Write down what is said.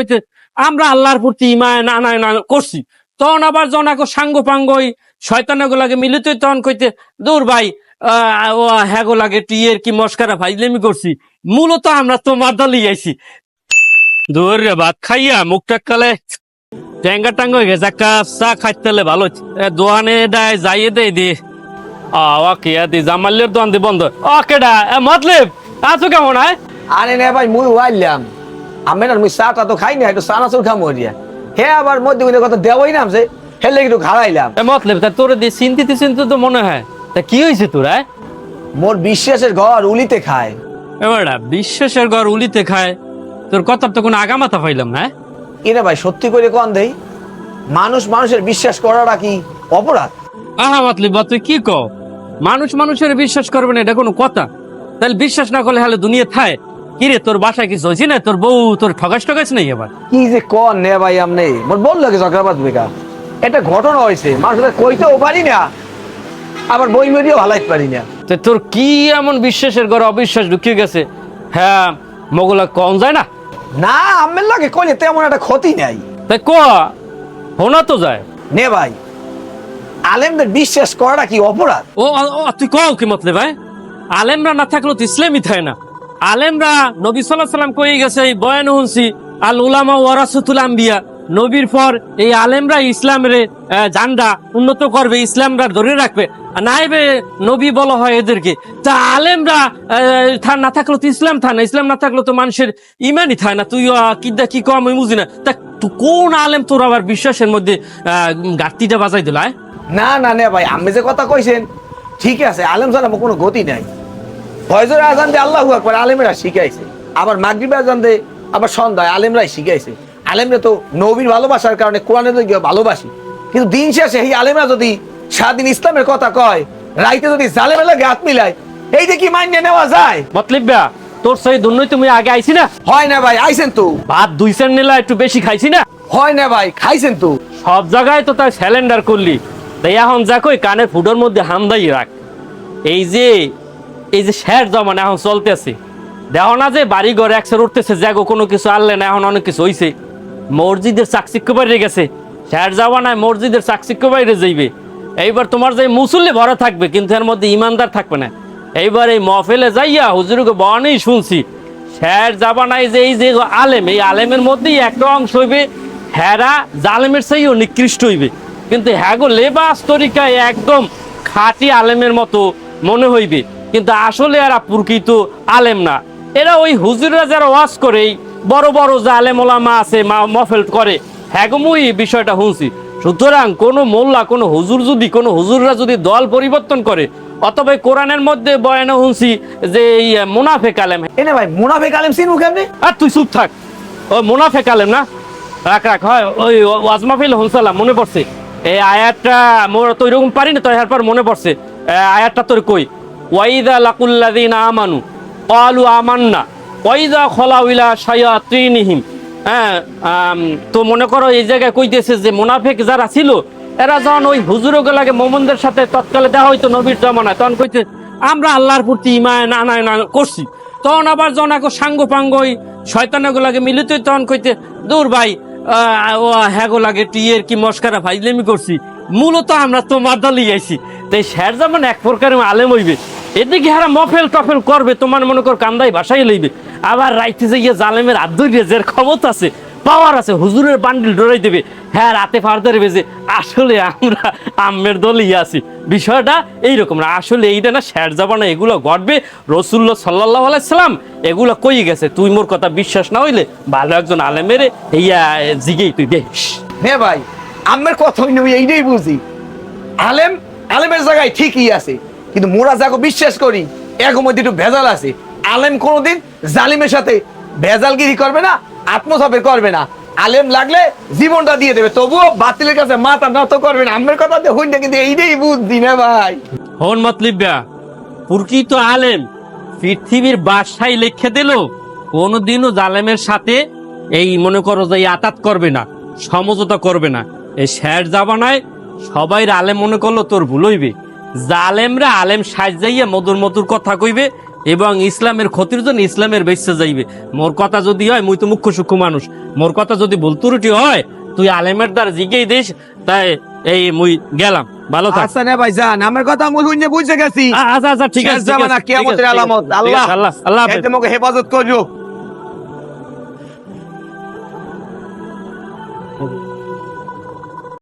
হইতে আমরা আল্লাহর প্রতি ইমান আনায় না করছি। তখন আবার যখন এখন সাঙ্গ পাঙ্গ ওই শয়তানগো লাগে মিলিত তখন কইতে দূর ভাই ও হ্যাগো লাগে এর কি মস্কারা ভাইলেমি করছি। মূলত আমরা তোমার দলই আইছি। দূর রে ভাত খাইয়া মুখটা কালে ট্যাঙ্গা টাঙ্গ হয়ে গেছে একটা চা খাইতে ভালো দোকানে ডায় যাইয়ে দেয় দিয়ে আওয়া কে দি জামালের দোকান দি বন্ধ। ও কেডা এ, মতলব আছো কেমন আয়? আরে না ভাই মুই ওয়াইলাম আমি না মুই চাটা তো খাই না একটু সানাসুর খামো দিয়া হে আবার মধ্যে মধ্যে কথা দেওয়াই নামছে হেলে একটু খাড়াইলাম এ, মতলব তা তোর দিয়ে চিন্তিত চিন্তিত মনে হয়। তা কি হয়েছে তোর আয়? মোর বিশ্বাসের ঘর উলিতে খায়। এবারটা বিশ্বাসের ঘর উলিতে খায়। তোর কথার তো কোনো আগামাথা পাইলাম না হ্যাঁ? এরে ভাই সত্যি করে কন দেই? মানুষ মানুষের বিশ্বাস করাটা কি অপরাধ? আহা মতলব বা তুই কি কও? মানুষ মানুষের বিশ্বাস করবে না এটা কোনো কথা। তাহলে বিশ্বাস না করলে হলে দুনিয়া থায়। কিরে তোর বাসায় কিছু হয়েছে না তোর বউ তোর ঠগাস ঠগাস নেই এবার কি যে কন নে ভাই আমনে মোর বল লাগে চক্রাবাদ বেকা এটা ঘটনা হয়েছে মানুষের কইতেও পারি না আবার বই মেরিও হালাইতে পারি না। তো তোর কি এমন বিশ্বাসের ঘরে অবিশ্বাস ঢুকিয়ে গেছে? হ্যাঁ মগুলা কম যায় না? না আমের লাগে কইলে তেমন একটা ক্ষতি নাই। তাই ক? হোনা তো যায়। নে ভাই আলেমদের বিশ্বাস করাটা কি অপরাধ? ও ও, তুই কও কি মতলে ভাই? আলেমরা না থাকলে তো ইসলামই থাকে না। আলেমরা নবী সাল্লাহ সাল্লাম কয়ে গেছে, এই বয়ান হুনসি আল উলামা ওয়ারাসুতুল আম্বিয়া। নবীর পর এই আলেমরা ইসলামের জান্ডা উন্নত করবে, ইসলামরা ধরে রাখবে। নাইবে নবী বলা হয় এদেরকে। তা আলেমরা থা না থাকলে তো ইসলাম থাকে না ইসলাম না থাকলে তো মানুষের ইমানই থাকে না। তুই কিদ্দা কি কম আমি বুঝি না। তা কোন আলেম তোর আবার বিশ্বাসের মধ্যে ঘাটতিটা বাজাই দিল, আয়? না না ভাই আমি যে কথা কইছেন, ঠিক আছে, আলেম আমার কোনো গতি নাই। ফয়জের আজান দিয়ে আল্লাহ আকবার আলেমেরা শিখাইছে। আবার মাগরিবের আজান দিয়ে আবার সন্ধ্যায় আলেমরাই শিখাইছে। আলেমরা তো নবীর ভালোবাসার কারণে কোরআনের ভালোবাসি। কিন্তু দিন শেষে এই আলেমরা যদি স্বাধীন ইসলামের কথা কয় রাইতে যদি জালেমের লাগে হাত মিলায় এই যে কি মান্য নেওয়া যায়? মতলিব বা তোর সেই দুর্নই তুমি আগে আইছি না? হয় না ভাই আইছেন তো। ভাত দুই সেন্ট নিলা একটু বেশি খাইছি না? হয় না ভাই খাইছেন তো। সব জায়গায় তো তাই স্যালেন্ডার করলি। তাই এখন যা কই কানের ফুটোর মধ্যে হামদাই রাখ। এই যে এই যে শের জমানা এখন চলতেছে। দেখো না যে বাড়ি ঘর একসার উঠতেছে, জাগো, কোনো কিছু আনলে না, এখন অনেক কিছু হইছে। মসজিদের চাকচিক্য বাইরে গেছে। শের জামানায় মসজিদের চাকচিক্য বাইরে যাইবে। এইবার তোমার যে মুসল্লি ভরা থাকবে, কিন্তু এর মধ্যে ইমানদার থাকবে না। এইবার এই মহফিলে যাইয়া হুজুরকে বয়ানেই শুনছি। শের জাবানায় যে এই যে আলেম, এই আলেমের মধ্যেই একটা অংশ হইবে, হেরা জালেমের চাইও নিকৃষ্ট হইবে। কিন্তু হ্যাগো লেবাস তরিকায় একদম খাঁটি আলেমের মতো মনে হইবে। কিন্তু আসলে এরা প্রকৃত আলেম না। এরা ওই হুজুররা যারা ওয়াজ করে এই বড় বড় যে আলেম ওলামা আছে মা- মফেল করে হ্যাগমই বিষয়টা শুনছি। সুতরাং কোনো মোল্লা কোনো হুজুর যদি কোনো হুজুররা যদি দল পরিবর্তন করে অথবা কোরআনের মধ্যে বয়ানে শুনছি যে এই মুনাফেক আলেম এনে ভাই মুনাফেক আলেম সিনু কেমনে? আর তুই চুপ থাক। ও মুনাফেক আলেম না? রাখ রাখ হয় ওই ওয়াজমাফিল হনসালাম মনে পড়ছে। এই আয়াতটা মোর তো এরকম পারি না তো এরপর মনে পড়ছে। আয়াতটা তোর কই? ওয়াইদা লাকুল্লাদিন আমানু কালু আমান্না, ওয়াইদা খলাউইলা শায়াতিনহিম। হ্যাঁ তো মনে করো এই জায়গায় কইতেছে যে মুনাফেক যারা ছিল, এরা যখন ওই হুজুরকে লাগে মোমনদের সাথে তৎকালে দেওয়া হইতো নবীর জমানায়, তখন কইতে আমরা আল্লাহর প্রতি ইমান আনায় না করছি। তখন আবার যখন এখন সাঙ্গ পাঙ্গ ওই লাগে মিলিত তখন কইতে দূর ভাই ও হ্যাগো লাগে তুই এর কি মস্কারা ভাইলেমি করছি। মূলত আমরা তোমার দলই আইছি। তাই স্যার যেমন এক প্রকার আলেম হইবে। এদিকে হারা মফেল টফেল করবে, তোমার মনে কর কান্দাই বাসাই লইবে। আবার রাইতে যে গিয়ে জালেমের আদুরিয়ে যে ক্ষমতা আছে পাওয়ার আছে, হুজুরের বান্ডিল ডরাই দেবে। হ্যাঁ রাতে ফার ধরবে যে আসলে আমরা আম্মের দলই আছি। বিষয়টা এইরকম না, আসলে এইটা না শের জাবানা এগুলো ঘটবে। রসুল্লাহ সাল্লাহ আলাইসাল্লাম এগুলো কই গেছে? তুই মোর কথা বিশ্বাস না হইলে ভালো একজন আলেমেরে ইয়া জিগেই তুই দেখিস। হ্যাঁ ভাই আমের কথা এইটাই বুঝি। আলেম, আলেমের জায়গায় ঠিকই আছে। কিন্তু মোরা যাকে বিশ্বাস করি এরকম মধ্যে একটু ভেজাল আছে। আলেম কোনোদিন জালিমের সাথে ভেজালগিরি করবে না, আত্মসাপের করবে না। আলেম লাগলে জীবনটা দিয়ে দেবে, তবুও বাতিলের কাছে মাথা নত করবে না। আমের কথা হইন না, কিন্তু এইটাই বুঝছি না ভাই। হন মতলিব্যা প্রকৃত আলেম পৃথিবীর বাসায় লিখে দিল, কোনোদিনও জালেমের সাথে এই মনে করো যে আতাত করবে না, সমঝোতা করবে না। এই শের জাবানায় সবাই আলেম মনে করল তোর ভুল হইবে। জালেমরা আলেম সাজাইয়া মধুর মধুর কথা কইবে এবং ইসলামের ক্ষতির জন্য ইসলামের বেঁচে যাইবে। মোর কথা যদি হয় মুই তো মুখ্য সূক্ষ্ম মানুষ। মোর কথা যদি ভুল ত্রুটি হয় তুই আলেমের দ্বার জিগেই দিস তাই এই মুই গেলাম। ভালো থাক। আচ্ছা নে ভাইজান আমার কথা মুই শুনে বুঝে গেছি। আচ্ছা আচ্ছা ঠিক আছে জামানা কিয়ামতের আলামত। আল্লাহ। আল্লাহ আল্লাহ তোমাকে হেফাজত করো